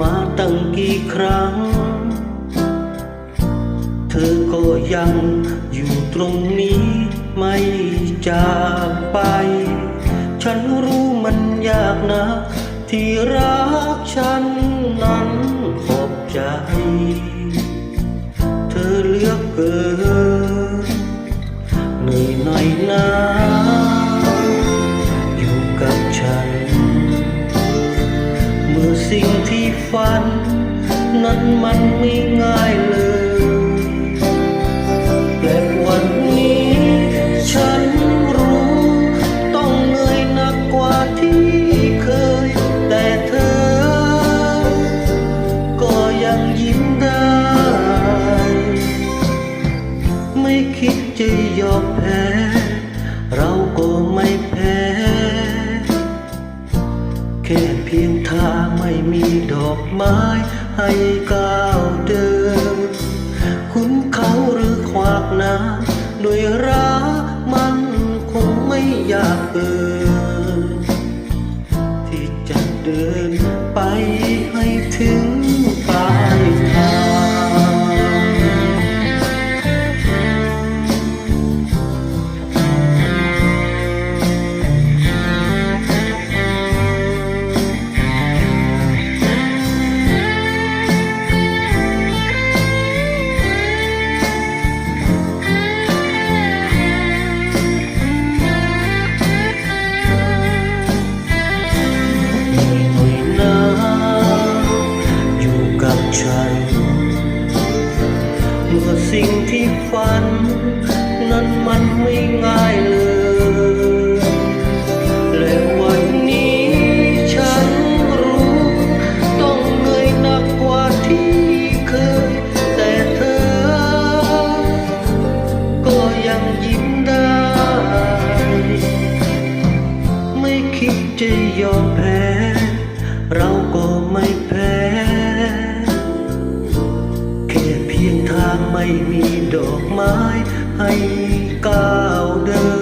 มาตั้งกี่ครั้ง เธอก็ยังอยู่ตรงนี้ไม่จากไป ฉันรู้มันยากนะ ที่รักฉันนั้นขอบใจ เธอเลือกเกิน ฝัน นั้นมันไม่ง่ายเลยและวันนี้ ฉันรู้ ต้องเหนื่อยหนักกว่าที่เคย แต่เธอ ก็ยังยิ้มได้ ไม่คิดจะยอม ไม้ให้ก้าวเดินคุณเขาหรือขวากน้ำด้วยรักมันคงไม่อยากเกินที่จะเดินไป เมื่อสิ่งที่ฝัน นั้นมันไม่ง่ายเลยและวันนี้ฉันรู้ ต้องเหนื่อยหนักกว่าที่เคย แต่เธอ ก็ยังยิ้มได้ ไม่คิดจะยอมแพ้ ไม่มีดอกไม้ให้ก้าวเดิน